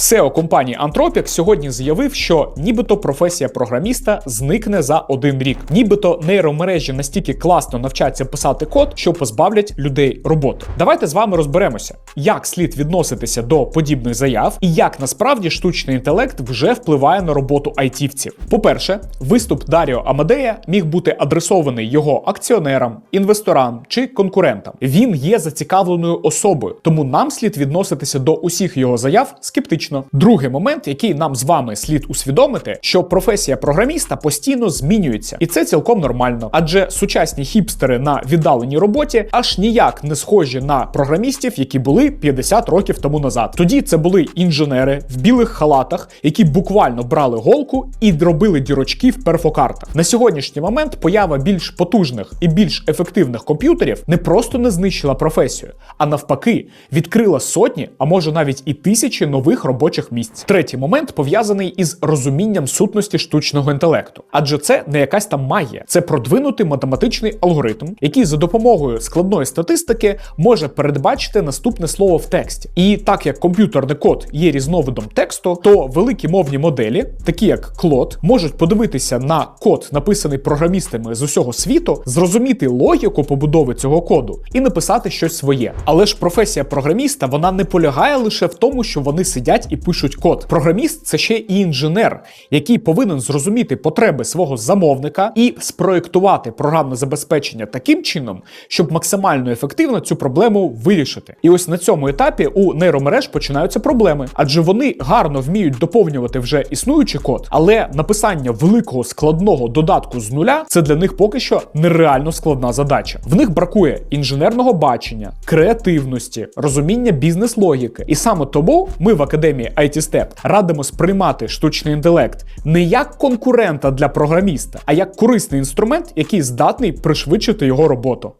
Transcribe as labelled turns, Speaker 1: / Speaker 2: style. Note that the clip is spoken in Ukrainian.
Speaker 1: SEO компанії Anthropic сьогодні заявив, що нібито професія програміста зникне за один рік, нібито нейромережі настільки класно навчаться писати код, що позбавлять людей роботи. Давайте з вами розберемося, як слід відноситися до подібних заяв і як насправді штучний інтелект вже впливає на роботу айтівців. По-перше, виступ Даріо Амадея міг бути адресований його акціонерам, інвесторам чи конкурентам. Він є зацікавленою особою, тому нам слід відноситися до усіх його заяв скептично. Другий момент, який нам з вами слід усвідомити, що професія програміста постійно змінюється, і це цілком нормально. Адже сучасні хіпстери на віддаленій роботі аж ніяк не схожі на програмістів, які були 50 років тому назад. Тоді це були інженери в білих халатах, які буквально брали голку і робили дірочки в перфокартах. На сьогоднішній момент поява більш потужних і більш ефективних комп'ютерів не просто не знищила професію, а навпаки, відкрила сотні, а може навіть і тисячі нових робочих місць. Третій момент пов'язаний із розумінням сутності штучного інтелекту, адже це не якась там магія, це продвинутий математичний алгоритм, який за допомогою складної статистики може передбачити наступне слово в тексті. І так як комп'ютерний код є різновидом тексту, то великі мовні моделі, такі як Claude, можуть подивитися на код, написаний програмістами з усього світу, зрозуміти логіку побудови цього коду і написати щось своє. Але ж професія програміста вона не полягає лише в тому, що вони сидять і пишуть код. Програміст це ще і інженер, який повинен зрозуміти потреби свого замовника і спроєктувати програмне забезпечення таким чином, щоб максимально ефективно цю проблему вирішити. І ось на цьому етапі у нейромереж починаються проблеми, адже вони гарно вміють доповнювати вже існуючий код, але написання великого складного додатку з нуля це для них поки що нереально складна задача. В них бракує інженерного бачення, креативності, розуміння бізнес-логіки. І саме тому ми в академії IT Step радимо сприймати штучний інтелект не як конкурента для програміста, а як корисний інструмент, який здатний пришвидшити його роботу.